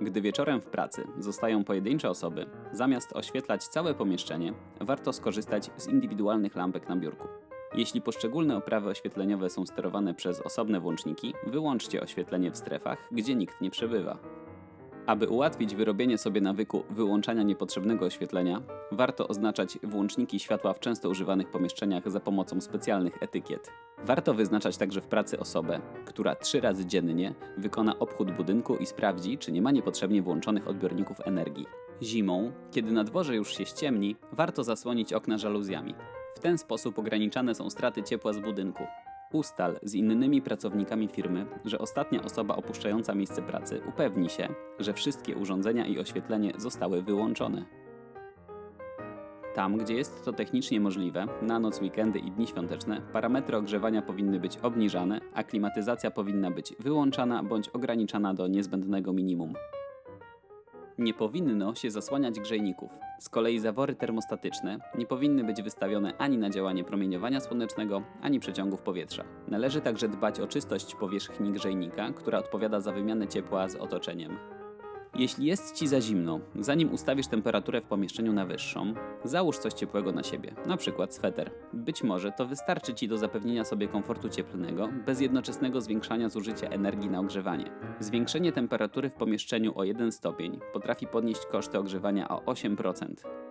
Gdy wieczorem w pracy zostają pojedyncze osoby, zamiast oświetlać całe pomieszczenie, warto skorzystać z indywidualnych lampek na biurku. Jeśli poszczególne oprawy oświetleniowe są sterowane przez osobne włączniki, wyłączcie oświetlenie w strefach, gdzie nikt nie przebywa. Aby ułatwić wyrobienie sobie nawyku wyłączania niepotrzebnego oświetlenia, warto oznaczać włączniki światła w często używanych pomieszczeniach za pomocą specjalnych etykiet. Warto wyznaczać także w pracy osobę, która trzy razy dziennie wykona obchód budynku i sprawdzi, czy nie ma niepotrzebnie włączonych odbiorników energii. Zimą, kiedy na dworze już się ściemni, warto zasłonić okna żaluzjami. W ten sposób ograniczane są straty ciepła z budynku. Ustal z innymi pracownikami firmy, że ostatnia osoba opuszczająca miejsce pracy upewni się, że wszystkie urządzenia i oświetlenie zostały wyłączone. Tam, gdzie jest to technicznie możliwe, na noc, weekendy i dni świąteczne, parametry ogrzewania powinny być obniżane, a klimatyzacja powinna być wyłączana bądź ograniczana do niezbędnego minimum. Nie powinno się zasłaniać grzejników. Z kolei zawory termostatyczne nie powinny być wystawione ani na działanie promieniowania słonecznego, ani przeciągów powietrza. Należy także dbać o czystość powierzchni grzejnika, która odpowiada za wymianę ciepła z otoczeniem. Jeśli jest ci za zimno, zanim ustawisz temperaturę w pomieszczeniu na wyższą, załóż coś ciepłego na siebie, na przykład sweter. Być może to wystarczy ci do zapewnienia sobie komfortu cieplnego, bez jednoczesnego zwiększania zużycia energii na ogrzewanie. Zwiększenie temperatury w pomieszczeniu o 1 stopień potrafi podnieść koszty ogrzewania o 8%.